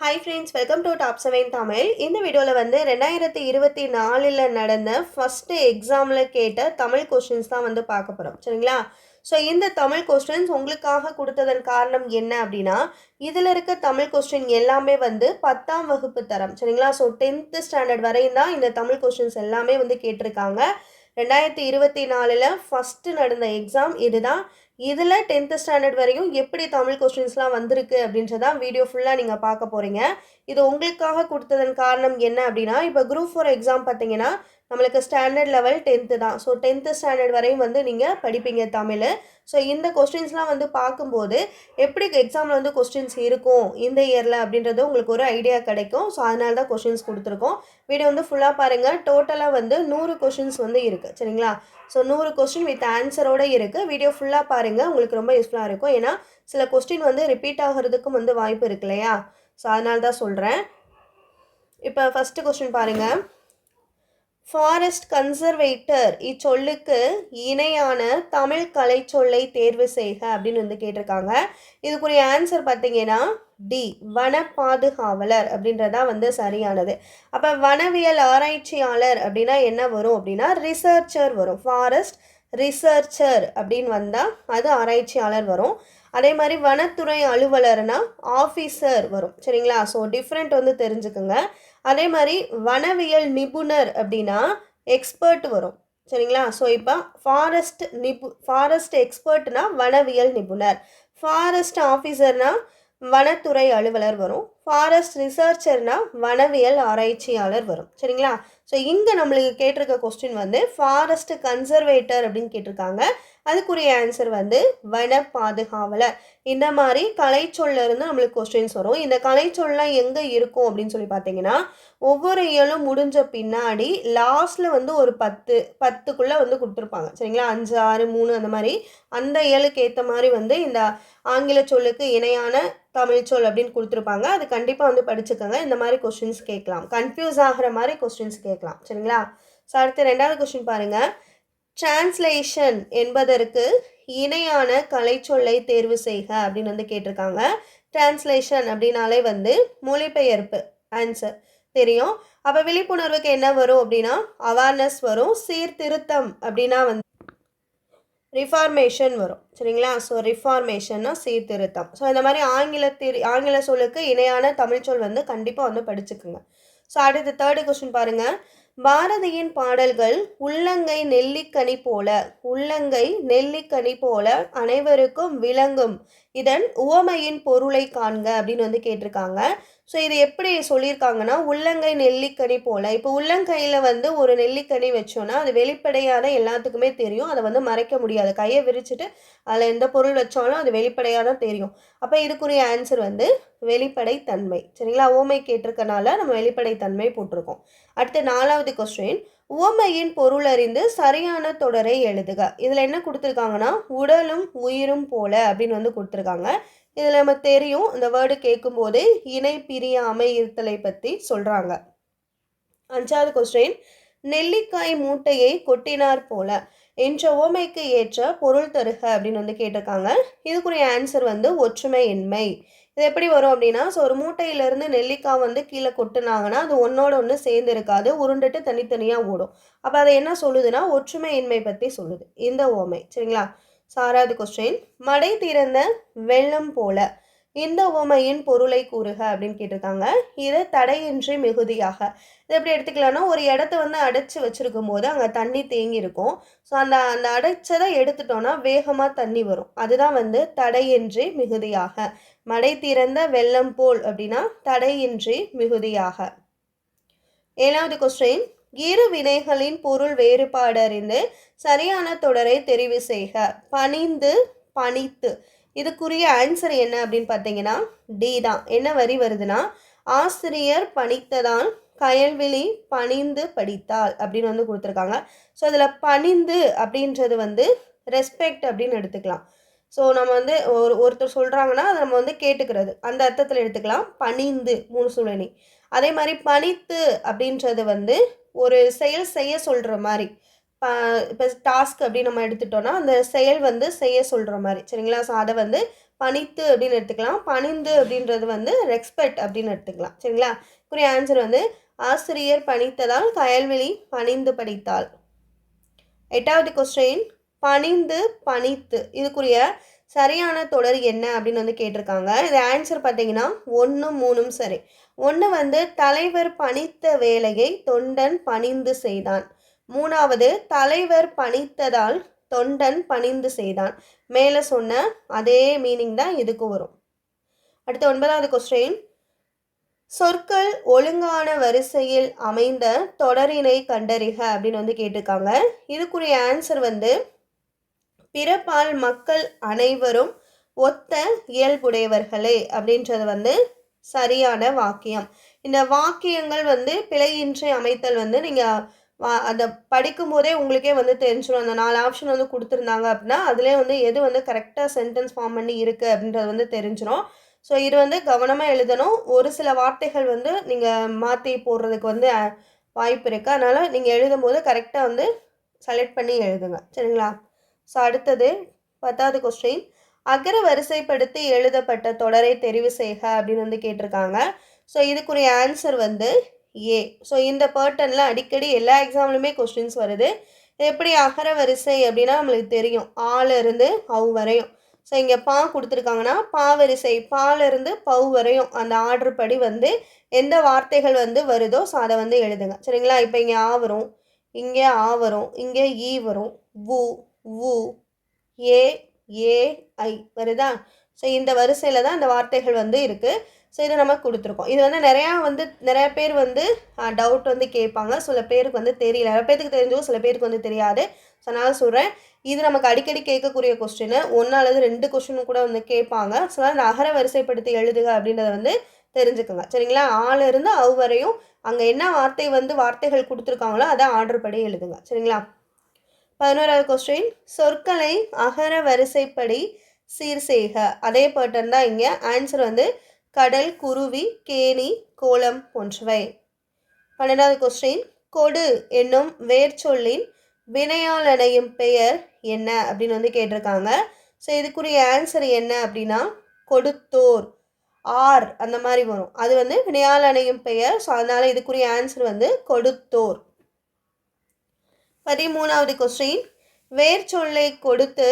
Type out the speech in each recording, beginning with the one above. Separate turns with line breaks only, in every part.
Hi friends welcome to top seven Tamil இந்த வீடியோவில் வந்து ரெண்டாயிரத்தி இருபத்தி நாலில் நடந்த ஃபஸ்ட்டு எக்ஸாமில் கேட்ட தமிழ் கொஸ்டின்ஸ் தான் வந்து பார்க்க போகிறோம் சரிங்களா? ஸோ இந்த தமிழ் கொஸ்டின்ஸ் உங்களுக்காக கொடுத்ததன் காரணம் என்ன அப்படின்னா இதில் இருக்க தமிழ் கொஸ்டின் எல்லாமே வந்து பத்தாம் வகுப்பு தரம். சரிங்களா? ஸோ டென்த்து ஸ்டாண்டர்ட் வரையும் தான் இந்த தமிழ் கொஸ்டின்ஸ் எல்லாமே வந்து கேட்டிருக்காங்க. ரெண்டாயிரத்தி இருபத்தி நாலில் ஃபஸ்ட்டு நடந்த எக்ஸாம் இதுதான். இதில் டென்த்து ஸ்டாண்டர்ட் வரையும் எப்படி தமிழ் கொஸ்டின்ஸ்லாம் வந்திருக்கு அப்படின்றதான் வீடியோ ஃபுல்லாக நீங்கள் பார்க்க போகிறீங்க இது உங்களுக்காக கொடுத்ததன் காரணம் என்ன அப்படின்னா இப்போ குரூப் ஃபோர் எக்ஸாம் பார்த்தீங்கன்னா நம்மளுக்கு ஸ்டாண்டர்ட் லெவல் டென்த்து தான். ஸோ டென்த்து ஸ்டாண்டர்ட் வரையும் வந்து நீங்கள் படிப்பீங்க தமிழ். ஸோ இந்த கொஸ்டின்ஸ்லாம் வந்து பார்க்கும்போது எப்படி எக்ஸாமில் வந்து கொஸ்டின்ஸ் இருக்கும் இந்த இயரில் அப்படின்றது உங்களுக்கு ஒரு ஐடியா கிடைக்கும். ஸோ அதனால தான் கொஸ்டின்ஸ் கொடுத்துருக்கோம். வீடியோ வந்து ஃபுல்லாக பாருங்கள் டோட்டலாக வந்து நூறு கொஸ்டின்ஸ் வந்து இருக்குது சரிங்களா? ஸோ நூறு கொஸ்டின் வித் ஆன்சரோடு இருக்குது வீடியோ ஃபுல்லாக பாருங்கள் உங்களுக்கு ரொம்ப யூஸ்ஃபுல்லாக இருக்கும். ஏன்னா சில கொஸ்டின் வந்து ரிப்பீட் ஆகிறதுக்கும் வந்து வாய்ப்பு இருக்கு இல்லையா? ஸோ அதனால தான் சொல்கிறேன் இப்போ ஃபஸ்ட்டு கொஸ்டின் பாருங்கள் ஃபாரஸ்ட் கன்சர்வேட்டர் இச்சொல்லுக்கு இணையான தமிழ் கலை சொல்லை தேர்வு செய்க அப்படின்னு வந்து கேட்டிருக்காங்க. இதுக்குரிய ஆன்சர் பார்த்தீங்கன்னா டி வன பாதுகாவலர் அப்படின்றதா வந்து சரியானது. அப்போ வனவியல் ஆராய்ச்சியாளர் அப்படின்னா என்ன வரும் அப்படின்னா ரிசர்ச்சர் வரும். ஃபாரஸ்ட் ரிசர்ச்சர் அப்படின்னு வந்தால் அது ஆராய்ச்சியாளர் வரும். அதே மாதிரி வனத்துறை அலுவலர்னா ஆஃபீஸர் வரும். சரிங்களா? ஸோ டிஃப்ரெண்ட் வந்து தெரிஞ்சுக்குங்க. அதே மாதிரி வனவியல் நிபுணர் அப்படின்னா எக்ஸ்பர்ட் வரும். சரிங்களா? ஸோ இப்போ ஃபாரஸ்ட் நிபு ஃபாரஸ்ட் எக்ஸ்பர்ட்னா வனவியல் நிபுணர். ஃபாரஸ்ட் ஆஃபீஸர்னால் வனத்துறை அலுவலர் வரும். ஃபாரஸ்ட் ரிசர்ச்சர்னா வனவியல் ஆராய்ச்சியாளர் வரும். சரிங்களா? ஸோ இங்கே நம்மளுக்கு கேட்டிருக்க கொஸ்டின் வந்து ஃபாரஸ்ட் கன்சர்வேட்டர் அப்படின்னு கேட்டிருக்காங்க. அதுக்குரிய ஆன்சர் வந்து வன பாதுகாவலர். இந்த மாதிரி கலைச்சொல்ல இருந்து நம்மளுக்கு கொஸ்டின்ஸ் வரும். இந்த கலைச்சொல்லாம் எங்கே இருக்கும் அப்படின்னு சொல்லி பார்த்தீங்கன்னா ஒவ்வொரு இயலும் முடிஞ்ச பின்னாடி லாஸ்ட்டில் வந்து ஒரு பத்து பத்துக்குள்ளே வந்து கொடுத்துருப்பாங்க. சரிங்களா? அஞ்சு ஆறு மூணு அந்த மாதிரி. அந்த இயலுக்கு ஏற்ற மாதிரி வந்து இந்த ஆங்கில சொல்லுக்கு இணையான தமிழ் சொல் அப்படின்னு கொடுத்துருப்பாங்க. அதுக்கு கண்டிப்பாக வந்து படிச்சுக்கோங்க. இந்த மாதிரி கொஸ்டின்ஸ் கேட்கலாம். கன்ஃபியூஸ் ஆகிற மாதிரி கொஸ்டின்ஸ் கேட்கலாம். சரிங்களா? ஸோ அடுத்து ரெண்டாவது கொஸ்டின் பாருங்கள் டிரான்ஸ்லேஷன் என்பதற்கு இணையான கலைச்சொல்லை தேர்வு செய்க அப்படின்னு வந்து கேட்டிருக்காங்க. டிரான்ஸ்லேஷன் அப்படின்னாலே வந்து மொழிபெயர்ப்பு. ஆன்சர் தெரியும். அப்போ விழிப்புணர்வுக்கு என்ன வரும் அப்படின்னா அவேர்னஸ் வரும். சீர்திருத்தம் அப்படின்னா வந்து ரிஃபார்மேஷன் வரும். சரிங்களா? ஸோ ரிஃபார்மேஷன்னா சீர்திருத்தம். ஸோ இந்த மாதிரி ஆங்கில திரு ஆங்கில சொல்லுக்கு இணையான தமிழ் சொல் வந்து கண்டிப்பாக வந்து படிச்சுக்குங்க. ஸோ அடுத்து தேர்டு கொஸ்டின் பாருங்கள் பாரதியின் பாடல்கள் உள்ளங்கை நெல்லிக்கனி போல உள்ளங்கை நெல்லிக்கனி போல அனைவருக்கும் விளங்கும். இதன் உவமையின் பொருளை காண்க அப்படின்னு வந்து கேட்டிருக்காங்க. ஸோ இது எப்படி சொல்லியிருக்காங்கன்னா உள்ளங்கை நெல்லிக்கனி போல். இப்போ உள்ளங்கையில் வந்து ஒரு நெல்லிக்கனி வச்சோன்னா அது வெளிப்படையான எல்லாத்துக்குமே தெரியும். அதை வந்து மறைக்க முடியாது. கையை விரிச்சிட்டு அதில் எந்த பொருள் வச்சாலும் அது வெளிப்படையாக தான் தெரியும். அப்போ இதுக்குரிய ஆன்சர் வந்து வெளிப்படைத்தன்மை. சரிங்களா? ஓமை கேட்டிருக்கனால நம்ம வெளிப்படைத்தன்மை போட்டிருக்கோம். அடுத்து நாலாவது கொஸ்டின் உவமையின் பொருள் அறிந்து சரியான தொடரை எழுதுக. இதில் என்ன கொடுத்துருக்காங்கன்னா உடலும் உயிரும் போல அப்படின்னு வந்து கொடுத்துருக்காங்க. இதில் நம்ம தெரியும் இந்த வேர்டு கேட்கும்போது இணை பிரியாமை இருத்தலை பற்றி சொல்கிறாங்க அஞ்சாவது கொஸ்டின் நெல்லிக்காய் மூட்டையை கொட்டினார் போல என்ற ஓமைக்கு ஏற்ற பொருள் தருக அப்படின்னு வந்து கேட்டிருக்காங்க. இதுக்குரிய ஆன்சர் வந்து ஒற்றுமை இன்மை. இது எப்படி வரும் அப்படின்னா ஸோ ஒரு மூட்டையிலேருந்து நெல்லிக்காய் வந்து கீழே கொட்டுனாங்கன்னா அது ஒன்றோட ஒன்று சேர்ந்து இருக்காது உருண்டுட்டு தனித்தனியாக ஓடும். அப்போ அதை என்ன சொல்லுதுன்னா ஒற்றுமை இன்மை பற்றி சொல்லுது. இந்த ஓமை. சரிங்களா? சாராவது கொஸ்டின். மடை திறந்த வெள்ளம் போல. இந்த உவமையின் பொருளை கூறுக அப்படின்னு கேட்டிருக்காங்க. இது தடையின்றி மிகுதியாக. இது எப்படி எடுத்துக்கலாம்னா ஒரு இடத்த வந்து அடைச்சி வச்சிருக்கும் போது அங்கே தண்ணி தேங்கி இருக்கும். ஸோ அந்த அந்த அடைச்சதை எடுத்துட்டோம்னா வேகமாக தண்ணி வரும். அதுதான் வந்து தடையின்றி மிகுதியாக. மடை திறந்த வெள்ளம் போல் அப்படின்னா தடையின்றி மிகுதியாக. ஏழாவது கொஸ்டின். இரு வினைகளின் பொருள் வேறுபாடு அறிந்து சரியான தொடரை தெரிவு செய்க. பணிந்து பணித்து. இதுக்குரிய ஆன்சர் என்ன அப்படின்னு பார்த்தீங்கன்னா டி தான். என்ன வரி வருதுன்னா ஆசிரியர் பணித்ததான் கயல்விழி பணிந்து படித்தாள் அப்படின்னு வந்து கொடுத்துருக்காங்க. ஸோ அதில் பணிந்து அப்படின்றது வந்து ரெஸ்பெக்ட் அப்படின்னு எடுத்துக்கலாம். ஸோ நம்ம வந்து ஒரு ஒருத்தர் சொல்கிறாங்கன்னா அதை நம்ம வந்து கேட்டுக்கிறது. அந்த அர்த்தத்தில் எடுத்துக்கலாம். பணிந்து மூணு சுழனி அதே மாதிரி பணித்து அப்படின்றது வந்து ஒரு செயல் செய்ய சொல்கிற மாதிரி. இப்போ டாஸ்க் அப்படின்னு நம்ம எடுத்துட்டோம்னா அந்த செயல் வந்து செய்ய சொல்கிற மாதிரி. சரிங்களா? ஸோ அதை வந்து பணித்து அப்படின்னு எடுத்துக்கலாம். பணிந்து அப்படின்றது வந்து ரெஸ்பெக்ட் அப்படின்னு எடுத்துக்கலாம். சரிங்களா? குறிய ஆன்சர் வந்து ஆசிரியர் பணித்ததால் கயல்வெளி பணிந்து படித்தாள். எட்டாவது கொஸ்டின் பணிந்து பணித்து. இதுக்குரிய சரியான தொடர் என்ன அப்படின்னு வந்து கேட்டிருக்காங்க. இது ஆன்சர் பார்த்தீங்கன்னா ஒன்றும் மூணும் சரி. ஒன்று வந்து தலைவர் பணித்த வேலையை தொண்டன் பணிந்து செய்தான். மூணாவது தலைவர் பணித்ததால் தொண்டன் பணிந்து செய்தான். மேலே சொன்ன அதே மீனிங் தான் இதுக்கு வரும். அடுத்த ஒன்பதாவது கொஸ்டின் சொற்கள் ஒழுங்கான வரிசையில் அமைந்த தொடரினை கண்டறிக அப்படின்னு வந்து கேட்டிருக்காங்க. இதுக்குரிய ஆன்சர் வந்து பிறப்பால் மக்கள் அனைவரும் ஒத்த இயல்புடையவர்களே அப்படின்றது வந்து சரியான வாக்கியம். இந்த வாக்கியங்கள் வந்து பிழையின்றி அமைத்தல் வந்து நீங்கள் வா அதை படிக்கும்போதே உங்களுக்கே வந்து தெரிஞ்சிடும் அந்த நாலு ஆப்ஷன் வந்து கொடுத்துருந்தாங்க அப்படின்னா அதிலே வந்து எது வந்து கரெக்டாக சென்டென்ஸ் ஃபார்ம் பண்ணி இருக்குது அப்படின்றது வந்து தெரிஞ்சிடும் ஸோ இது வந்து கவனமாக எழுதணும். ஒரு சில வார்த்தைகள் வந்து நீங்கள் மாற்றி போடுறதுக்கு வந்து வாய்ப்பு இருக்குது அதனால் நீங்கள் எழுதும் போது கரெக்டாக வந்து செலக்ட் பண்ணி எழுதுங்க. சரிங்களா? ஸோ அடுத்தது பத்தாவது கொஸ்டின் அகர வரிசைப்படுத்தி எழுதப்பட்ட தொடரை தெரிவு செய்க அப்படின்னு வந்து கேட்டிருக்காங்க. ஸோ இதுக்குரிய ஆன்சர் வந்து ஏ ஸோ இந்த பேர்ட்டனில் அடிக்கடி எல்லா எக்ஸாம்லையுமே கொஸ்டின்ஸ் வருது. எப்படி அகர வரிசை அப்படின்னா நம்மளுக்கு தெரியும். ஆலேருந்து அவு வரையும். ஸோ இங்கே பா கொடுத்துருக்காங்கன்னா பா வரிசை பவு வரையும் அந்த ஆர்டர் படி வந்து எந்த வார்த்தைகள் வந்து வருதோ ஸோ அதை வந்து எழுதுங்க. சரிங்களா? இப்போ இங்கே ஆ வரும் இங்கே ஆ வரும் இங்கே ஈ வரும். வு வு ஏ ஏஐ வருதா? ஸோ இந்த வரிசையில் தான் இந்த வார்த்தைகள் வந்து இருக்குது ஸோ இதை நம்ம கொடுத்துருக்கோம். இது வந்து நிறையா வந்து நிறைய பேர் வந்து டவுட் வந்து கேட்பாங்க. சில பேருக்கு வந்து தெரியல. நிறைய பேருக்கு தெரிஞ்சோ சில பேருக்கு வந்து தெரியாது. ஸோ நான் சொல்கிறேன் இது நமக்கு அடிக்கடி கேட்கக்கூடிய கொஸ்டின் ஒன்று அல்லது ரெண்டு கொஸ்டின் கூட வந்து கேட்பாங்க. ஸோ அந்த அகர வரிசைப்படுத்தி எழுதுக அப்படின்றத வந்து தெரிஞ்சுக்கோங்க. சரிங்களா? ஆள் இருந்து அவ் வரையும் அங்கே என்ன வார்த்தை வந்து வார்த்தைகள் கொடுத்துருக்காங்களோ அதை ஆர்டர் படி எழுதுங்க. சரிங்களா? பதினோராவது கொஸ்டின் சொற்களை அகர வரிசைப்படி சீர் செய்க அதே பேட்டர்ன் தான் இங்கே. ஆன்சர் வந்து கடல் குருவி கேணி கோலம் போன்றவை. பன்னெண்டாவது கொஸ்டின் கொடு என்னும் வேர்ச்சொல்லின் வினையால் அணையும் பெயர் என்ன அப்படின்னு வந்து கேட்டிருக்காங்க. ஸோ இதுக்குரிய ஆன்சர் என்ன அப்படின்னா கொடுத்தோர். ஆர் அந்த மாதிரி வரும். அது வந்து வினையால் அணையும் பெயர். ஸோ அதனால் இதுக்குரிய ஆன்சர் வந்து கொடுத்தோர். பதிமூணாவது கொஸ்டின் வேர்ச்சொல்லை கொடுத்து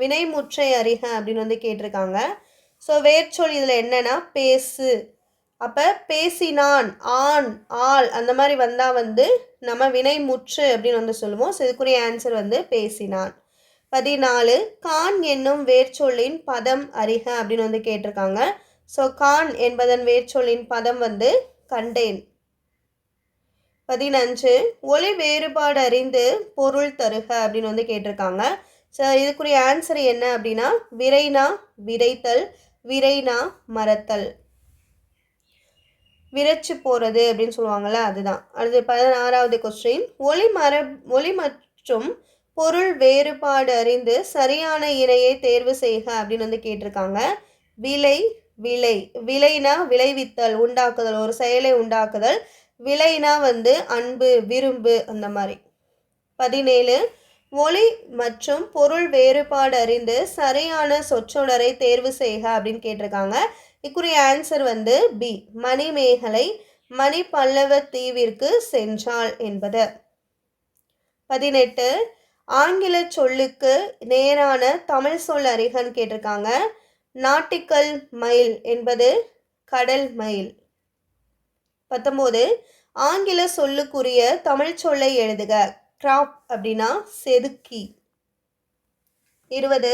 வினைமுற்றை அறிக அப்படின்னு வந்து கேட்டிருக்காங்க. ஸோ வேர்ச்சொல் இதில் என்னென்னா பேசு. அப்போ பேசினான் ஆண் ஆள் அந்த மாதிரி வந்தால் வந்து நம்ம வினைமுற்று அப்படின்னு வந்து சொல்லுவோம். ஸோ இதுக்குரிய ஆன்சர் வந்து பேசினான். பதினாலு கான் என்னும் வேர்ச்சொல்லின் பதம் அறிக அப்படின்னு வந்து கேட்டிருக்காங்க. ஸோ கான் என்பதன் வேர்ச்சொல்லின் பதம் வந்து கண்டேன். பதினஞ்சு ஒளி வேறுபாடு அறிந்து பொருள் தருக அப்படின்னு வந்து கேட்டிருக்காங்க. ஸோ இதுக்குரிய ஆன்சர் என்ன அப்படின்னா விரைனா விதைத்தல் விரைனா மறத்தல். விரைச்சு போகிறது அப்படின்னு சொல்லுவாங்கள்ல அதுதான். அடுத்து பதினாறாவது கொஸ்டின் ஒளி மர ஒளி மற்றும் பொருள் வேறுபாடு அறிந்து சரியான இணையை தேர்வு செய்க அப்படின்னு வந்து கேட்டிருக்காங்க. விலை விலை. விலைனா விளைவித்தல் உண்டாக்குதல். ஒரு செயலை உண்டாக்குதல். விலைனா வந்து அன்பு விரும்பு அந்த மாதிரி. பதினேழு ஒளி மற்றும் பொருள் வேறுபாடு அறிந்து சரியான சொற்றொடரை தேர்வு செய்க அப்படின்னு கேட்டிருக்காங்க. இக்குரிய ஆன்சர் வந்து பி மணிமேகலை மணி பல்லவ தீவிற்கு சென்றாள் என்பது. பதினெட்டு ஆங்கில சொல்லுக்கு நேரான தமிழ் சொல் அறிகன்னு கேட்டிருக்காங்க. நாட்டிக்கல் மயில் என்பது கடல் மயில். பத்தொம்போது ஆங்கில சொல்லுக்குரிய தமிழ் சொல்லை எழுதுக. கிராப் அப்படின்னா செதுக்கி. இருபது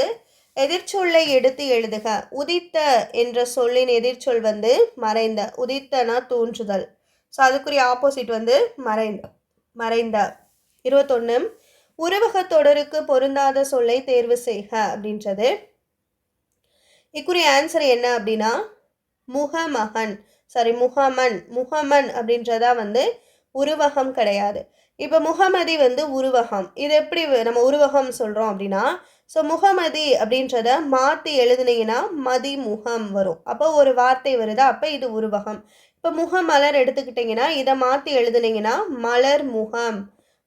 எதிர்ச்சொல்லை எடுத்து எழுதுக. உதித்த என்ற சொல்லின் எதிர்ச்சொல் வந்து மறைந்த. உதித்தனா தோன்றுதல். ஸோ அதுக்குரிய ஆப்போசிட் வந்து மறைந்த. மறைந்த. இருபத்தொன்று உருவக தொடருக்கு பொருந்தாத சொல்லை தேர்வு செய்க அப்படின்றது. இக்குரிய ஆன்சர் என்ன அப்படின்னா முகமகன். சாரி முகமன் முகமன் அப்படின்றதா வந்து உருவகம் கிடையாது. இப்போ முகமதி வந்து உருவகம். இது எப்படி நம்ம உருவகம் சொல்கிறோம் அப்படின்னா ஸோ முகமதி அப்படின்றத மாற்றி எழுதுனீங்கன்னா மதி முகம் வரும். அப்போ ஒரு வார்த்தை வருதா? அப்போ இது உருவகம். இப்போ முகமலர் எடுத்துக்கிட்டிங்கன்னா இதை மாற்றி எழுதுனீங்கன்னா மலர் முகம்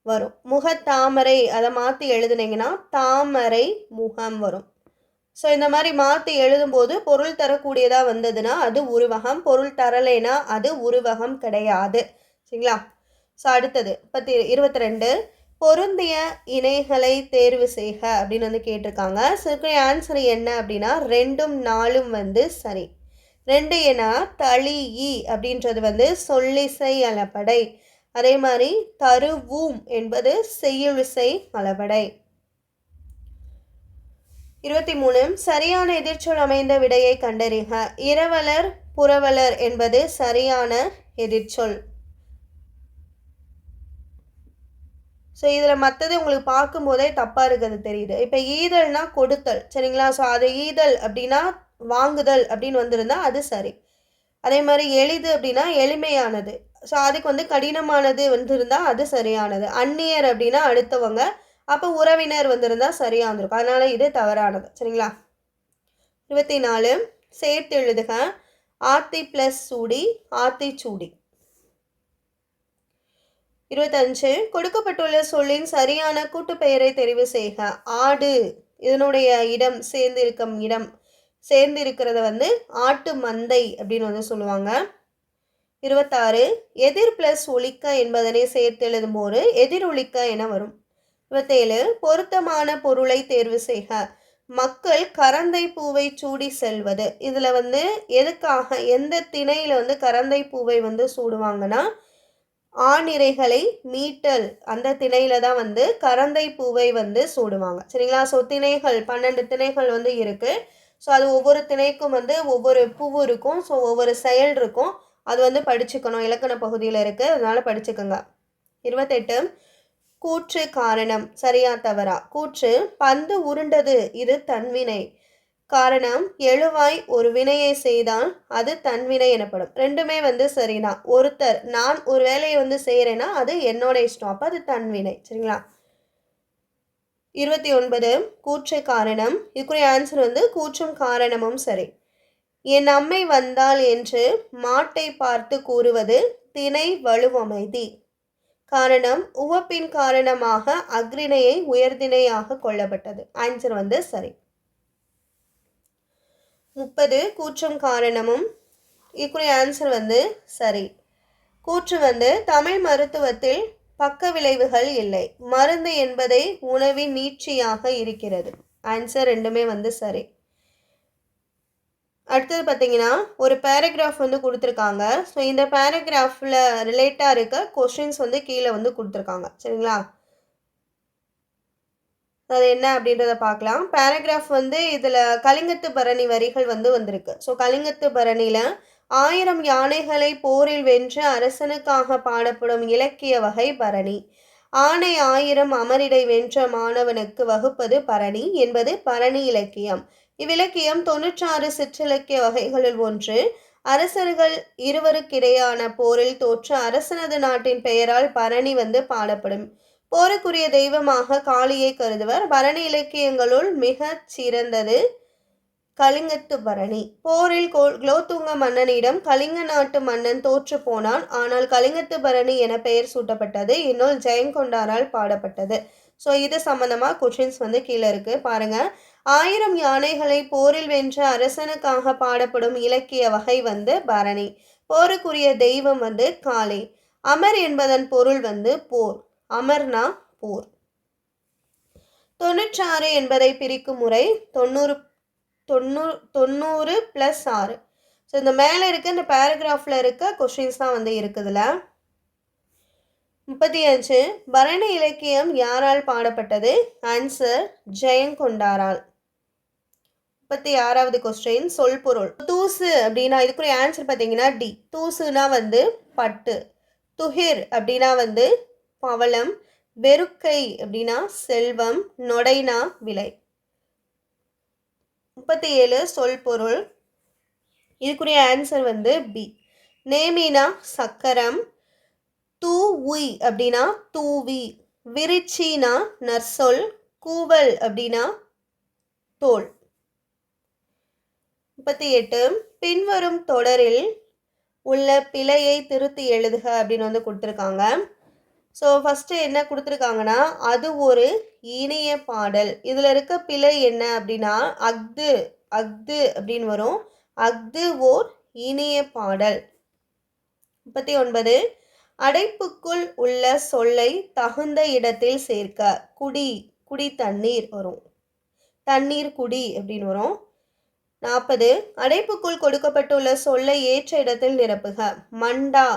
வரும். முகத்தாமரை அதை மாற்றி எழுதுனீங்கன்னா தாமரை முகம் வரும். ஸோ இந்த மாதிரி மாற்றி எழுதும்போது பொருள் தரக்கூடியதாக வந்ததுன்னா அது உருவகம் பொருள் தரலைனா அது உருவகம் கிடையாது. சரிங்களா? ஸோ அடுத்தது பத்தி இருபத்தி ரெண்டு பொருந்திய இணைகளை தேர்வு செய்க அப்படின்னு வந்து கேட்டிருக்காங்க. ஸோ ஆன்சர் என்ன அப்படின்னா ரெண்டும் நாலும் வந்து சரி. ரெண்டு என தளி இ அப்படின்றது வந்து சொல்லிசை அளபடை அதே மாதிரி தருவும் என்பது செய்யுளிசை அளபடை இருபத்தி மூணு சரியான எதிர்ச்சொல் அமைந்த விடையை கண்டறிக. இரவலர் புறவலர் என்பது சரியான எதிர்ச்சொல். ஸோ இதில் மற்றது உங்களுக்கு பார்க்கும்போதே தப்பாக இருக்கிறது தெரியுது. இப்போ ஈதல்னா கொடுத்தல் சரிங்களா? ஸோ அது ஈதல் அப்படின்னா வாங்குதல் அப்படின்னு வந்திருந்தா அது சரி. அதே மாதிரி எளிது அப்படின்னா எளிமையானது. ஸோ அதுக்கு வந்து கடினமானது வந்திருந்தால் அது சரியானது. அந்நியர் அப்படின்னா அடுத்தவங்க அப்போ உறவினர் வந்திருந்தால் சரியாக வந்திருக்கும். அதனால் இது தவறானது. சரிங்களா? இருபத்தி நாலு சேர்த்து எழுதுக. ஆத்தி ப்ளஸ் சூடி ஆத்தி சூடி. இருபத்தஞ்சு கொடுக்கப்பட்டுள்ள சொல்லின் சரியான கூட்டுப்பெயரை தெரிவு செய்க. ஆடு இதனுடைய இடம் சேர்ந்திருக்கும் இடம் சேர்ந்திருக்கிறத வந்து ஆட்டு மந்தை அப்படின்னு வந்து சொல்லுவாங்க. இருபத்தாறு எதிர் பிளஸ் ஒழிக்க என்பதனை சேர்த்து எழுதும்போது எதிர் ஒழிக்க என வரும். இருபத்தேழு பொருத்தமான பொருளை தேர்வு செய்க. மக்கள் கரந்தை பூவை சூடி செல்வது. இதில் வந்து எதுக்காக எந்த திணையில் வந்து கரந்தை பூவை வந்து சூடுவாங்கன்னா ஆணிரைகளை மீட்டல் அந்த திணையில தான் வந்து கரந்தை பூவை வந்து சூடுவாங்க. சரிங்களா? ஸோ திணைகள் பன்னெண்டு திணைகள் வந்து இருக்குது ஸோ அது ஒவ்வொரு திணைக்கும் வந்து ஒவ்வொரு பூவு இருக்கும். ஸோ ஒவ்வொரு செயல் இருக்கும். அது வந்து படிச்சுக்கணும். இலக்கண பகுதியில் இருக்குது அதனால் படிச்சுக்கோங்க. இருபத்தெட்டு கூற்று காரணம். சரியா தவறா? கூற்று பந்து உருண்டது இது தன்வினை காரணம் எழுவாய் ஒரு வினையை செய்தால் அது தன்வினை எனப்படும். ரெண்டுமே வந்து சரிதான் ஒருத்தர் நான் ஒரு வேலையை வந்து செய்கிறேன்னா அது என்னோட இஷ்டம். அப்போ அது தன்வினை சரிங்களா? இருபத்தி ஒன்பது கூற்று காரணம். இதுக்குரிய ஆன்சர் வந்து கூற்றும் காரணமும் சரி. என் அம்மை வந்தால் என்று மாட்டை பார்த்து கூறுவது திணை வலுவமைதி. காரணம் உவப்பின் காரணமாக அக்ரிணையை உயர்திணையாக கொள்ளப்பட்டது. ஆன்சர் வந்து சரி. முப்பது கூற்றும் காரணமும். இதுக்குரிய ஆன்சர் வந்து சரி. கூற்று வந்து தமிழ் மருத்துவத்தில் பக்க விளைவுகள் இல்லை. மருந்து என்பதை உணவின் நீட்சியாக இருக்கிறது. ஆன்சர் ரெண்டுமே வந்து சரி. அடுத்தது பார்த்தீங்கன்னா ஒரு பேராகிராஃப் வந்து கொடுத்துருக்காங்க. ஸோ இந்த பேராகிராஃபில் ரிலேட்டாக இருக்க கொஷின்ஸ் வந்து கீழே வந்து கொடுத்துருக்காங்க. சரிங்களா? அது என்ன அப்படின்றத பார்க்கலாம். பேராகிராஃப் வந்து இதில் கலிங்கத்து பரணி வரிகள் வந்து வந்திருக்கு. ஸோ கலிங்கத்து பரணியில் ஆயிரம் யானைகளை போரில் வென்று அரசனுக்காக பாடப்படும் இலக்கிய வகை பரணி. ஆணை ஆயிரம் அமரிடை வென்ற மாணவனுக்கு வகுப்பது பரணி என்பது பரணி இலக்கியம். இவ்விலக்கியம் தொன்னூற்றாறு சிற்றிலக்கிய வகைகளில் ஒன்று. அரசர்கள் இருவருக்கிடையான போரில் தோற்ற அரசனது நாட்டின் பெயரால் பரணி வந்து பாடப்படும். போருக்குரிய தெய்வமாக காளியை கருதுவர். பரணி இலக்கியங்களுள் மிகச் சிறந்தது கலிங்கத்து பரணி. போரில் குலோத்துங்க மன்னனிடம் கலிங்க நாட்டு மன்னன் தோற்று போனான். ஆனால் கலிங்கத்து பரணி என பெயர் சூட்டப்பட்டது. இந்நூல் ஜெயங்கொண்டாரால் பாடப்பட்டது. ஸோ இது சம்மந்தமாக கொஷின்ஸ் வந்து கீழே இருக்குது பாருங்கள் ஆயிரம் யானைகளை போரில் வென்ற அரசனுக்காக பாடப்படும் இலக்கிய வகை வந்து பரணி. போருக்குரிய தெய்வம் வந்து காளை. அமர் என்பதன் பொருள் வந்து போர். அமர்னா போர். தொண்ணூற்றாறு என்பதை பிரிக்கும் முறை தொண்ணூறு தொண்ணூறு தொண்ணூறு ப்ளஸ் ஆறு. ஸோ இந்த மேலே இருக்க இந்த பேராகிராஃபில் இருக்க கொஷின்ஸ் தான் வந்து இருக்குதுல. முப்பத்தி அஞ்சு. பரணி இலக்கியம் யாரால் பாடப்பட்டது? ஆன்சர் ஜெயங்கொண்டாரால். முப்பத்தி ஆறாவது கொஸ்டின் சொல் பொருள். தூசு அப்படின்னா இதுக்குரிய ஆன்சர் பார்த்தீங்கன்னா டி தூசுனா வந்து பட்டு. துகிர் அப்படின்னா வந்து பவளம். வெறுக்கை அப்படின்னா செல்வம். நொடைனா விலை. முப்பத்தி ஏழு சொல் பொருள். இதுக்குரிய ஆன்சர் வந்து பி நேமினா சக்கரம். தூ உய் அப்படின்னா தூவி. விரிச்சினா நர்சொல் கூவல் அப்படின்னா தோல். முப்பத்தி எட்டு பின்வரும் தொடரில் உள்ள பிழையை திருத்தி எழுதுக அப்படின்னு வந்து கொடுத்துருக்காங்க. ஸோ ஃபஸ்ட்டு என்ன கொடுத்துருக்காங்கன்னா அது ஒரு இனிய பாடல். இதில் இருக்க பிழை என்ன அப்படின்னா அஃது அஃது அப்படின்னு வரும். அஃது ஓர் இனிய பாடல். முப்பத்தி ஒன்பது அடைப்புக்குள் உள்ள சொல்லை தகுந்த இடத்தில் சேர்க்க குடி குடி தண்ணீர் வரும். தண்ணீர் குடி அப்படின்னு வரும். நாற்பது. அடைப்புக்குள் கொடுக்கப்பட்டுள்ள சொல்லை ஏற்ற இடத்தில் நிரப்புக. மண்டா.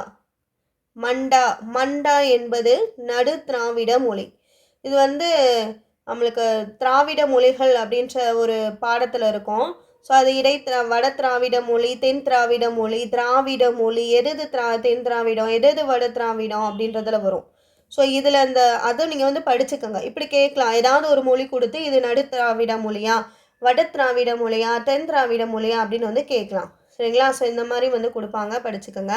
மண்டா. மண்டா என்பது நடு திராவிட மொழி. இது வந்து நம்மளுக்கு திராவிட மொழிகள் அப்படின்ற ஒரு பாடத்தில் இருக்கும். ஸோ அது இடை வட திராவிட மொழி தென் திராவிட மொழி திராவிட மொழி எதது திரா தென் திராவிடம் எதது வட திராவிடம் அப்படின்றதுல வரும். ஸோ இதில் அந்த அதை நீங்கள் வந்து படிச்சுக்கோங்க. இப்படி கேட்கலாம். ஏதாவது ஒரு மொழி கொடுத்து இது நடு திராவிட மொழியா? வட திராவிட மொழியா தென் திராவிட மொழியா அப்படின்னு வந்து கேட்கலாம். சரிங்களா? ஸோ இந்த மாதிரி வந்து கொடுப்பாங்க. படிச்சுக்கோங்க.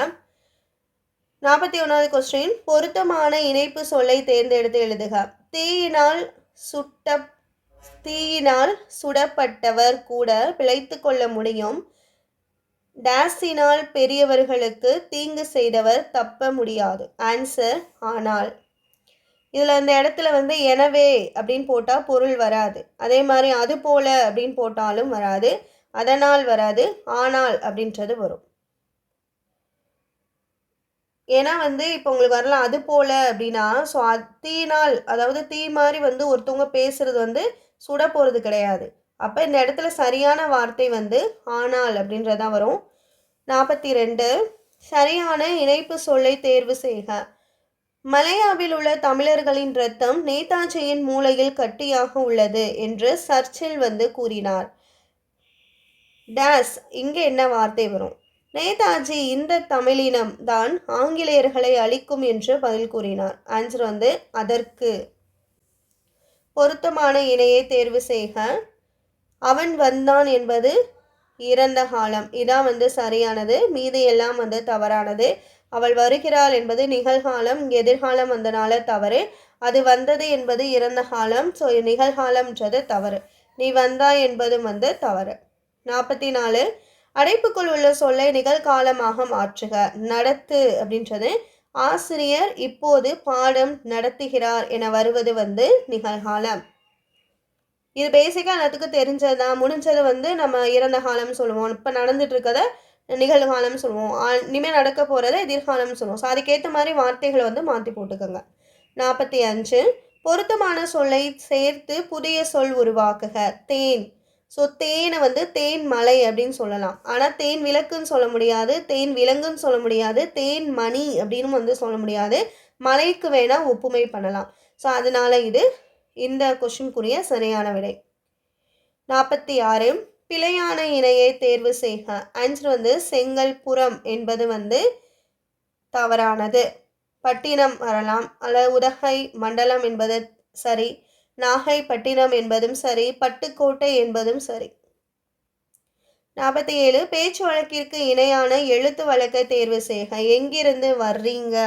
நாற்பத்தி ஒன்றாவது கொஸ்டின் பொருத்தமான இணைப்பு சொல்லை தேர்ந்தெடுத்து எழுதுக. தீயினால் சுட்ட தீயினால் சுடப்பட்டவர் கூட பிழைத்து கொள்ள முடியும். டேஸினால் பெரியவர்களுக்கு தீங்கு செய்தவர் தப்ப முடியாது. ஆன்சர் ஆனால் இதில் அந்த இடத்துல வந்து எனவே அப்படின்னு போட்டால் பொருள் வராது. அதே மாதிரி அது போல அப்படின்னு போட்டாலும் வராது. அதனால் வராது. ஆனால் அப்படின்றது வரும். ஏன்னா வந்து இப்போ உங்களுக்கு வரலாம் அது போல அப்படின்னா ஸோ தீனால் அதாவது தீ மாதிரி வந்து ஒருத்தவங்க பேசுறது வந்து சுட போகிறது கிடையாது. அப்போ இந்த இடத்துல சரியான வார்த்தை வந்து ஆனால் அப்படின்றதான் வரும். நாற்பத்தி ரெண்டு சரியான இணைப்பு சொல்லை தேர்வு செய்க. மலையாவில் உள்ள தமிழர்களின் ரத்தம் நேதாஜியின் மூளையில் கட்டியாக உள்ளது என்று சர்ச்சில் வந்து கூறினார். டேஸ் இங்கே என்ன வார்த்தை வரும்? நேதாஜி இந்த தமிழினம் தான் ஆங்கிலேயர்களை அழிக்கும் என்று பதில் கூறினார். ஆன்சர் வந்து அதற்கு பொருத்தமான இணையை தேர்வு செய்க. அவன் வந்தான் என்பது இறந்த காலம். இதான் வந்து சரியானது. மீதி எல்லாம் வந்து தவறானது. அவள் வருகிறாள் என்பது நிகழ்காலம். எதிர்காலம் வந்தனால தவறு. அது வந்தது என்பது இறந்த காலம். ஸோ நிகழ்காலம்ன்றது தவறு. நீ வந்தாய் என்பதும் வந்து தவறு. நாற்பத்தி நாலு அடைப்புக்குள் உள்ள சொல்லை நிகழ்காலமாக மாற்றுக. நடத்து அப்படின்றது. ஆசிரியர் இப்போது பாடம் நடத்துகிறார் என வருவது வந்து நிகழ்காலம். இது பேசிக்காக எல்லாத்துக்கும் தெரிஞ்சது தான் முடிஞ்சது வந்து நம்ம இறந்த காலம்னு சொல்லுவோம். இப்போ நடந்துட்டு நிகழ்காலம்னு சொல்லுவோம். இனிமேல் நடக்க போகிறத எதிர்காலம்னு சொல்லுவோம். ஸோ அதுக்கேற்ற மாதிரி வார்த்தைகளை வந்து மாற்றி போட்டுக்கோங்க. நாற்பத்தி அஞ்சு. பொருத்தமான சொல்லை சேர்த்து புதிய சொல் உருவாக்குக. தேன். ஸோ தேனை வந்து தேன் மலை அப்படின்னு சொல்லலாம். ஆனால் தேன் விளக்குன்னு சொல்ல முடியாது. தேன் விலங்குன்னு சொல்ல முடியாது. தேன் மணி அப்படின்னு வந்து சொல்ல முடியாது. மலைக்கு வேணால் ஒப்புமை பண்ணலாம். ஸோ அதனால இது இந்த கொஷினுக்குரிய சரியான விடை. நாற்பத்தி ஆறு பிழையான இணையை தேர்வு செய்க. ஆன்சர் வந்து செங்கல்புரம் என்பது வந்து தவறானது. பட்டினம் வரலாம். அல்ல உதகை மண்டலம் என்பது சரி. நாகை பட்டினம் என்பதும் சரி. பட்டுக்கோட்டை என்பதும் சரி. நாற்பத்தி ஏழு பேச்சு வழக்கிற்கு இணையான எழுத்து வழக்கை தேர்வு செய்க. எங்கிருந்து வர்றீங்க?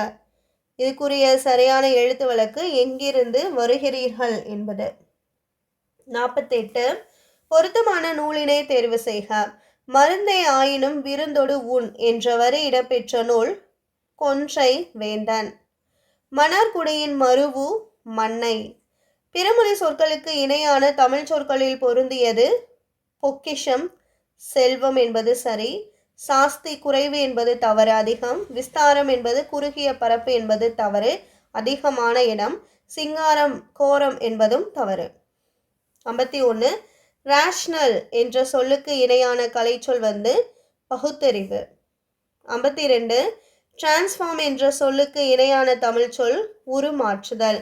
இதுக்குரிய சரியான எழுத்து வழக்கு எங்கிருந்து வருகிறீர்கள் என்பது. நாற்பத்தெட்டு. பொருத்தமான நூலினை தேர்வு செய்க. மருந்தை ஆயினும் விருந்தொடு உண் என்ற வரி இடம்பெற்ற நூல் கொன்றை வேந்தன். மணார்குடியின் மருவு மண்ணை. பிறமொழி சொற்களுக்கு இணையான தமிழ் சொற்களில் பொருந்தியது பொக்கிஷம் செல்வம் என்பது சரி. சாஸ்தி குறைவு என்பது தவறு அதிகம் விஸ்தாரம் என்பது குறுகிய பரப்பு என்பது தவறு அதிகமான இடம் சிங்காரம் கோரம் என்பதும் தவறு. ஐம்பத்தி ஒன்று ரேஷ்னல் என்ற சொல்லுக்கு இணையான கலைச்சொல் வந்து பகுத்தறிவு. ஐம்பத்தி ரெண்டு டிரான்ஸ்ஃபார்ம் என்ற சொல்லுக்கு இணையான தமிழ் சொல் உருமாற்றுதல்.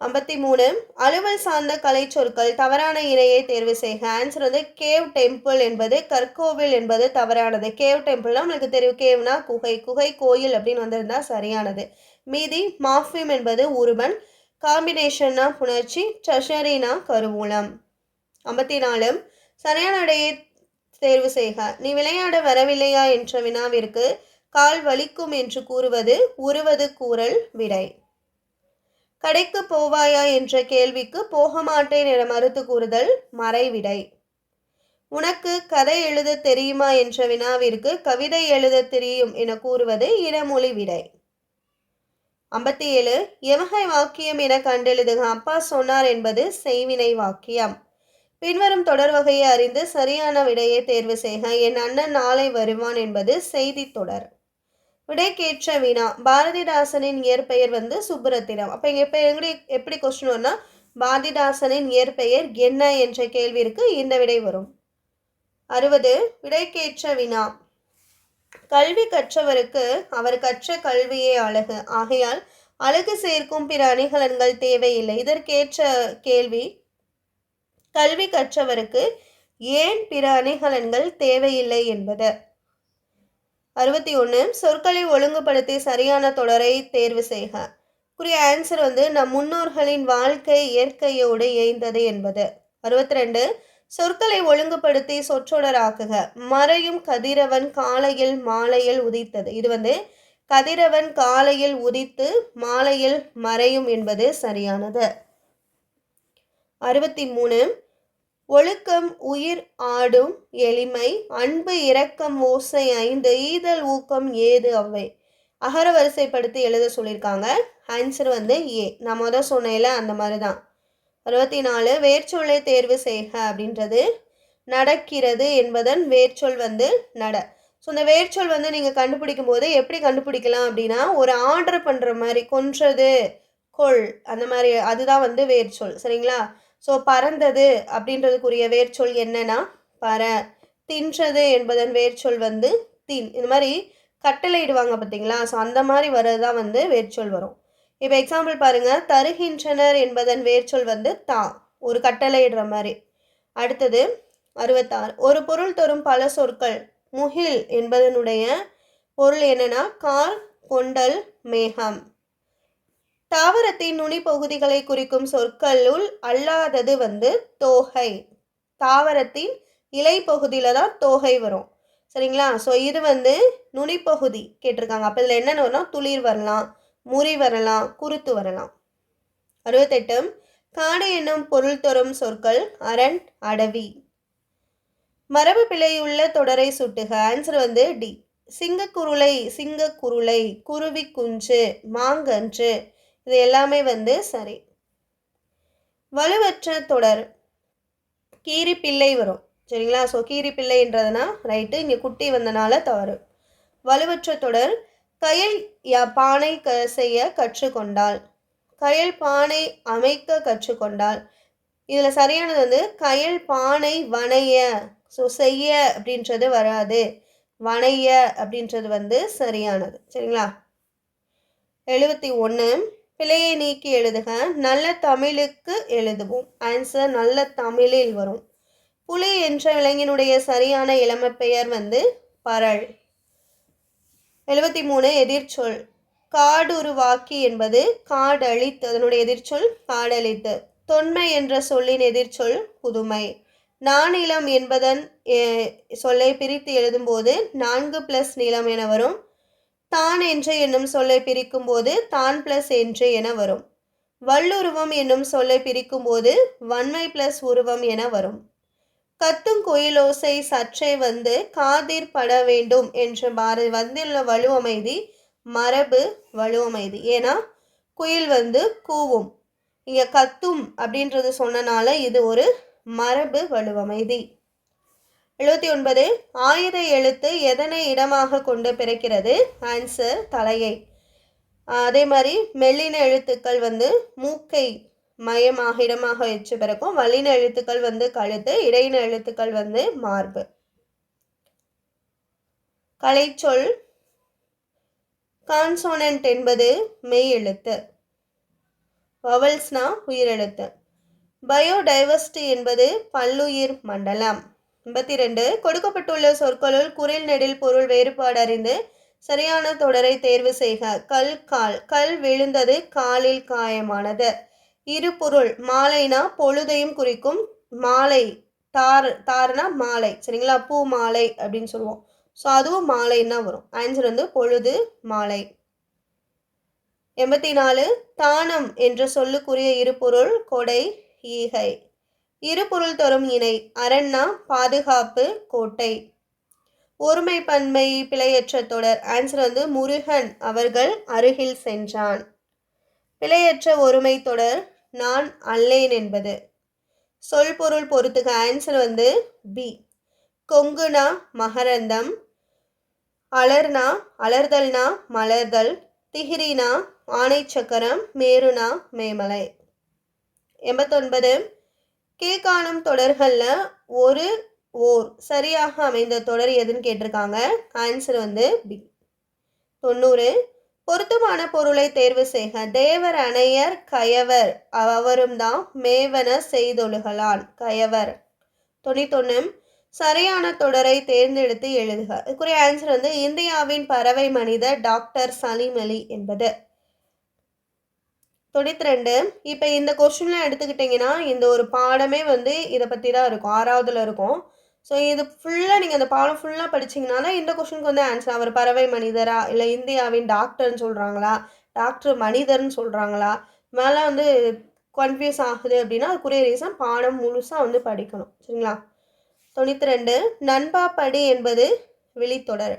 ஐம்பத்தி மூணு அலுவல் சார்ந்த கலை சொற்கள் தவறான இணையை தேர்வு செய்க. ஆன்சர் வந்து கேவ் டெம்பிள் என்பது கற்கோவில் என்பது தவறானது. கேவ் டெம்பிள்னா உங்களுக்கு தெரியும். கேவ்னா குகை. குகை கோயில் அப்படின்னு வந்திருந்தா சரியானது. மீதி மாஃபிம் என்பது உருவன் காம்பினேஷன்னா புணர்ச்சி. ட்ரெஷரினா கருவூலம். ஐம்பத்தி நாலு சரியான இடையை தேர்வு செய்க. நீ விளையாட வரவில்லையா என்ற வினாவிற்கு கால் வலிக்கும் என்று கூறுவது உருவது கூறல் விடை. கடைக்கு போவாயா என்ற கேள்விக்கு போக மாட்டேன் என மறுத்து கூறுதல் மறைவிடை. உனக்கு கதை எழுத தெரியுமா என்ற வினாவிற்கு கவிதை எழுத தெரியும் என கூறுவது இடமொழி விடை. ஐம்பத்தி ஏழு எவகை வாக்கியம் என கண்டெழுதுக. அப்பா சொன்னார் என்பது செய்வினை வாக்கியம். பின்வரும் தொடர் வகையை அறிந்து சரியான விடையை தேர்வு செய்க. என் அண்ணன் நாளை வருவான் என்பது செய்தி தொடர். விடைக்கேற்ற வினா பாரதிதாசனின் இயற்பெயர் வந்து சுப்புரத்தினம். அப்போ இங்கே இப்போ எப்படி எப்படி கொஸ்டின் வரும்னா பாரதிதாசனின் இயற்பெயர் என்ன என்ற கேள்விற்கு இந்த விடை வரும். அறுபது விடைக்கேற்ற வினா கல்வி கற்றவருக்கு அவர் கற்ற கல்வியே அழகு. ஆகையால் அழகு சேர்க்கும் பிற அணிகலன்கள் தேவையில்லை. இதற்கேற்ற கேள்வி கல்வி கற்றவருக்கு ஏன் பிற அணிகலன்கள் தேவையில்லை என்பது. அறுபத்தி ஒன்று சொற்களை ஒழுங்குபடுத்தி சரியான தொடரை தேர்வு செய்க. குறிய ஆன்சர் வந்து நம் முன்னோர்களின் வாழ்க்கை இயற்கையோடு இயைந்தது என்பது. அறுபத்தி ரெண்டு சொற்களை ஒழுங்குபடுத்தி சொற்றொடராக்குக. மறையும் கதிரவன் காலையில் மாலையில் உதித்தது. இது வந்து கதிரவன் காலையில் உதித்து மாலையில் மறையும் என்பது சரியானது. அறுபத்தி மூணு ஒழுக்கம் உயிர் ஆடும் எளிமை அன்பு இரக்கம் ஓசை ஐந்து ஈதல் ஊக்கம் ஏது அவை அகர வரிசைப்படுத்தி எழுத சொல்லியிருக்காங்க. ஆன்சர் வந்து ஏ நான் முதல் சொன்னேன்ல அந்த மாதிரி தான் அறுபத்தி நாலு வேர்ச்சொல்லை தேர்வு செய்க அப்படின்றது. நடக்கிறது என்பதன் வேர்ச்சொல் வந்து நட. ஸோ இந்த வேர்ச்சொல் வந்து நீங்கள் கண்டுபிடிக்கும் போது எப்படி கண்டுபிடிக்கலாம் அப்படின்னா ஒரு ஆர்டர் பண்ணுற மாதிரி கொன்றது கொள் அந்த மாதிரி அதுதான் வந்து வேர்ச்சொல். சரிங்களா? ஸோ பறந்தது அப்படின்றதுக்குரிய வேர்ச்சொல் என்னன்னா பற. தின்றது என்பதன் வேர்ச்சொல் வந்து தின். இந்த மாதிரி கட்டளையிடுவாங்க பார்த்தீங்களா? ஸோ அந்த மாதிரி வர்றது தான் வந்து வேர்ச்சொல் வரும். இப்போ எக்ஸாம்பிள் பாருங்கள் தருகின்றனர் என்பதன் வேர்ச்சொல் வந்து தா. ஒரு கட்டளையிடுற மாதிரி. அடுத்தது அறுபத்தாறு. ஒரு பொருள் தரும் பல சொற்கள். முகில் என்பதனுடைய பொருள் என்னென்னா கால் கொண்டல் மேகம். தாவரத்தின் நுனி பகுதிகளை குறிக்கும் சொற்களுள் அல்லாதது வந்து தோகை. தாவரத்தின் இலை பகுதியில் தான் தோகை வரும். சரிங்களா? ஸோ இது வந்து நுனிப்பகுதி கேட்டிருக்காங்க. அப்போ இதில் என்னென்ன வரலாம்? துளிர் வரலாம் முறி வரலாம் குருத்து வரலாம். அறுபத்தெட்டு காடு என்னும் பொருள் தரும் சொற்கள் அரண் அடவி. மரபு பிழையுள்ள தொடரை சுட்டுக. ஆன்சர் வந்து டி சிங்கக்குருளை சிங்கக்குருளை குருவி குஞ்சு மாங்கன்று இது எல்லாமே வந்து சரி. வலுவற்ற தொடர். கீரி பிள்ளை வரும். சரிங்களா? ஸோ கீரி பிள்ளைன்றதுனா ரைட்டு இங்கே குட்டி வந்தனால தவறு. வலுவற்ற தொடர் கயல் யா பானை க செய்ய கற்றுக்கொண்டாள். கயல் பானை அமைக்க கற்றுக்கொண்டாள். இதில் சரியானது வந்து கயல் பானை வனைய ஸோ செய்ய அப்படின்றது வராது. வனைய அப்படின்றது வந்து சரியானது. சரிங்களா? எழுபத்தி ஒன்று பிழையை நீக்கி எழுதுக. நல்ல தமிழுக்கு எழுதுவோம். ஆன்சர் நல்ல தமிழில் வரும். புலி என்ற விலங்கினுடைய சரியான இளமை பெயர் வந்து பரள் எழுபத்தி மூணு எதிர்ச்சொல். காடுருவாக்கி என்பது காடழித்து அதனுடைய எதிர்ச்சொல் காடழித்து. தொன்மை என்ற சொல்லின் எதிர்ச்சொல் புதுமை. நானிலம் என்பதன் சொல்லை பிரித்து எழுதும்போது நான்கு பிளஸ் நீளம் என வரும். தான் என்று என்னும் சொல்லை பிரிக்கும் போது தான் பிளஸ் என்று என வரும். வல்லுருவம் என்னும் சொல்லை பிரிக்கும் போது வன்மை பிளஸ் உருவம் என வரும். கத்தும் குயிலோசை சற்றே வந்து காதிர் பட வேண்டும் என்று பாரதி வந்துள்ள வலுவமைதி மரபு வலுவமைதி. ஏன்னா குயில் வந்து கூவும். இங்கே கத்தும் அப்படின்றது சொன்னனால இது ஒரு மரபு வலுவமைதி. எழுபத்தி ஒன்பது ஆயுத எழுத்து எதனை இடமாக கொண்டு பிறக்கிறது? ஆன்சர் தலையை. அதே மாதிரி மெல்லின எழுத்துக்கள் வந்து மூக்கை மையமாக இடமாக வச்சு பிறக்கும். வல்லின எழுத்துக்கள் வந்து கழுத்து இடையின எழுத்துக்கள் வந்து மார்பு. கலைச்சொல் கான்சோனன்ட் என்பது மெய் எழுத்து. வவல்ஸ்னா உயிரெழுத்து பயோடைவர்சிட்டி என்பது பல்லுயிர் மண்டலம். எண்பத்தி ரெண்டு கொடுக்கப்பட்டுள்ள சொற்களுள் குரில் நெடில் பொருள் வேறுபாடு அறிந்து சரியான தொடரை தேர்வு செய்க. கல் கால். கல் விழுந்தது காலில் காயமானது. இரு பொருள் மாலைனா பொழுதையும் குறிக்கும். மாலை தார் தார்னா மாலை. சரிங்களா? பூ மாலை அப்படின்னு சொல்லுவோம். ஸோ அதுவும் மாலைன்னா வரும். ஆன்சர் வந்து பொழுது மாலை. எண்பத்தி நாலு தானம் என்ற சொல்லுக்குரிய இரு பொருள் கொடை ஈகை. இரு பொருள் தரும் இணை அரண்னா பாதுகாப்பு கோட்டை. ஒருமை பன்மை பிழையற்ற தொடர் ஆன்சர் வந்து முருகன் அவர்கள் அருகில் சென்றான். பிழையற்ற ஒருமை தொடர் நான் அல்லேன் என்பது. சொல் பொருள் பொறுத்துக்கு ஆன்சர் வந்து பி கொங்குனா மகரந்தம். அலர்னா அலர்தல்னா மலர்தல். திகிரினா ஆணை சக்கரம் மேருனா மேமலை. எண்பத்தொன்பது. கீழ்காணும் தொடர்களில் ஒரு ஓர் சரியாக அமைந்த தொடர் எதுன்னு கேட்டிருக்காங்க. ஆன்சர் வந்து பி தொண்ணூறு. பொருத்தமான பொருளை தேர்வு செய்க. தேவர் அணையர் கயவர். அவரும் தான் மேவன செய்தொழுகலான். கயவர். தொண்ணூத்தொன்னு. சரியான தொடரை தேர்ந்தெடுத்து எழுதுக. இதுக்குரிய ஆன்சர் வந்து இந்தியாவின் பறவை மனிதர் டாக்டர் சலீம் அலி என்பது. தொண்ணூற்றி ரெண்டு. இப்போ இந்த கொஸ்டின்லாம் எடுத்துக்கிட்டிங்கன்னா இந்த ஒரு பாடமே வந்து இதை பற்றி தான் இருக்கும். ஆறாவதுல இருக்கும். ஸோ இது ஃபுல்லாக நீங்கள் அந்த பாடம் ஃபுல்லாக படிச்சிங்கன்னா இந்த கொஷனுக்கு வந்து ஆன்சர் அவர் பறவை மனிதரா? இல்லை இந்தியாவின் டாக்டர்னு சொல்கிறாங்களா டாக்டர் மனிதர்னு சொல்கிறாங்களா மேலே வந்து கன்ஃபியூஸ் ஆகுது அப்படின்னா அதுக்குரிய ரீசன் பாடம் முழுசாக வந்து படிக்கணும். சரிங்களா? தொண்ணூற்றி ரெண்டு. நண்பா படி என்பது விழித்தொடர்.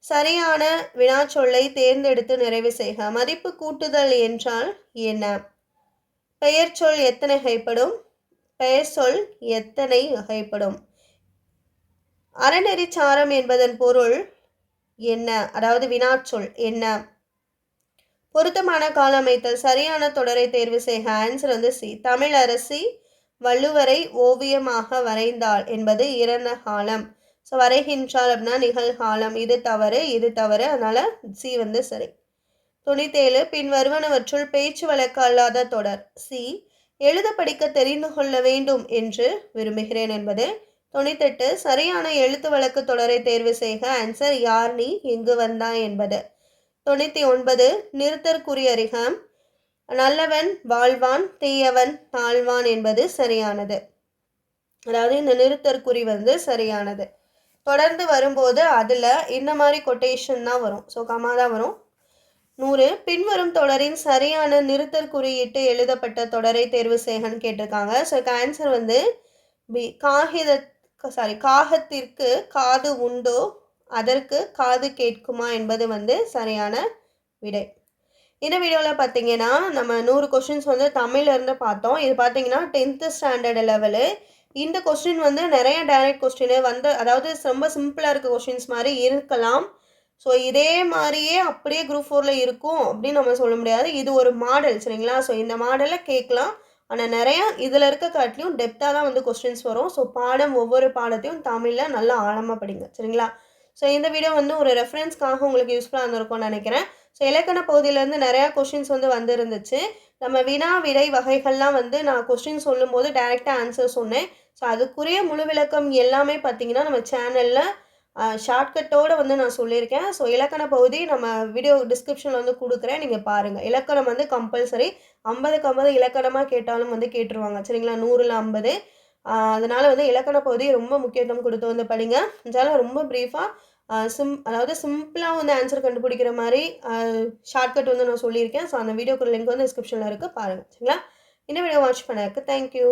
சரியான வினாச்சொல்லை தேர்ந்தெடுத்து நிறைவு செய்க. மதிப்பு கூட்டுதல் என்றால் என்ன? பெயர் சொல் எத்தனை வகைப்படும்? பெயர் சொல் எத்தனை வகைப்படும்? அறநெறிச்சாரம் என்பதன் பொருள் என்ன? அதாவது வினாச்சொல் என்ன? பொருத்தமான கால அமைத்தல். சரியான தொடரை தேர்வு செய்க. ஆன்சர் வந்து சி தமிழ் அரசி வள்ளுவரை ஓவியமாக வரைந்தாள் என்பது இறந்த காலம். ஸோ வரைகின்றார் அப்படின்னா நிகழ்காலம். இது தவறு இது தவறு. அதனால் சி வந்து சரி. தொண்ணூத்தேழு பின் வருவனவற்றுள் பேச்சு வழக்கு அல்லாத தொடர். சி எழுத படிக்க தெரிந்து கொள்ள வேண்டும் என்று விரும்புகிறேன் என்பது. தொண்ணூத்தெட்டு சரியான எழுத்து வழக்கு தொடரை தேர்வு செய்க. ஆன்சர் யார் நீ எங்கு வந்தா என்பது. தொண்ணூற்றி ஒன்பது நிறுத்தற்குரியறிகம் நல்லவன் வாழ்வான் தீயவன் தாழ்வான் என்பது சரியானது. அதாவது இந்த நிறுத்தற்குறி வந்து சரியானது. தொடர்ந்து வரும்போது அதில் இந்த மாதிரி கொட்டேஷன் தான் வரும். ஸோ கமா தான் வரும். நூறு பின்வரும் தொடரின் சரியான நிறுத்தற் குறியிட்டு எழுதப்பட்ட தொடரை தேர்வு செய்கன்னு கேட்டிருக்காங்க. ஸோ ஆன்சர் வந்து பி காகித சாரி காகத்திற்கு காது உண்டோ அதற்கு காது கேட்குமா என்பது வந்து சரியான விடை. இந்த வீடியோவில் பார்த்தீங்கன்னா நம்ம நூறு கொஷின்ஸ் வந்து தமிழ்லேருந்து பார்த்தோம். இது பார்த்தீங்கன்னா டென்த்து ஸ்டாண்டர்டு லெவலு இந்த கொஸ்டின் வந்து நிறைய டைரக்ட் கொஸ்டின் வந்து அதாவது ரொம்ப சிம்பிளாக இருக்க கொஸ்டின்ஸ் மாதிரி இருக்கலாம். ஸோ இதே மாதிரியே அப்படியே குரூப் ஃபோரில் இருக்கும் அப்படின்னு நம்ம சொல்ல முடியாது. இது ஒரு மாடல் சரிங்களா? ஸோ இந்த மாடலில் கேட்கலாம். ஆனால் நிறையா இதில் இருக்க காட்டிலையும் டெப்த்தாக தான் வந்து கொஸ்டின்ஸ் வரும். ஸோ பாடம் ஒவ்வொரு பாடத்தையும் தமிழில் நல்லா ஆழமாக படிங்க சரிங்களா? ஸோ இந்த வீடியோ வந்து ஒரு ரெஃபரன்ஸ்க்காக உங்களுக்கு யூஸ்ஃபுல்லாக இருந்திருக்கும்னு நினைக்கிறேன். ஸோ இலக்கண பகுதியிலேருந்து நிறையா கொஷின்ஸ் வந்து வந்துருந்துச்சு. நம்ம வினா விடை வகைகள்லாம் வந்து நான் கொஸ்டின் சொல்லும்போது டைரெக்டாக ஆன்சர் சொன்னேன். ஸோ அதுக்குரிய முழு விளக்கம் எல்லாமே பார்த்தீங்கன்னா நம்ம சேனலில் ஷார்ட்கட்டோடு வந்து நான் சொல்லியிருக்கேன். ஸோ இலக்கண பகுதி நம்ம வீடியோ டிஸ்கிரிப்ஷனில் வந்து கொடுக்குறேன். நீங்கள் பாருங்கள் இலக்கணம் வந்து கம்பல்சரி ஐம்பதுக்கு ஐம்பது இலக்கணமாக கேட்டாலும் வந்து கேட்டுருவாங்க. சரிங்களா? நூறில் ஐம்பது. அதனால் வந்து இலக்கண பகுதி ரொம்ப முக்கியத்துவம் கொடுத்து வந்து படிங்க. இதெல்லாம் ரொம்ப ப்ரீஃபாக சிம் அதாவது சிம்பிளாக வந்து ஆன்சர் கண்டுபிடிக்கிற மாதிரி ஷார்ட்கட் வந்து நான் சொல்லியிருக்கேன். ஸோ அந்த வீடியோக்கு லிங்க் வந்து டிஸ்கிரிப்ஷனில் இருக்குது பாருங்கள் சரிங்களா? இந்த வீடியோ வாட்ச் பண்ணதுக்கு தேங்க்யூ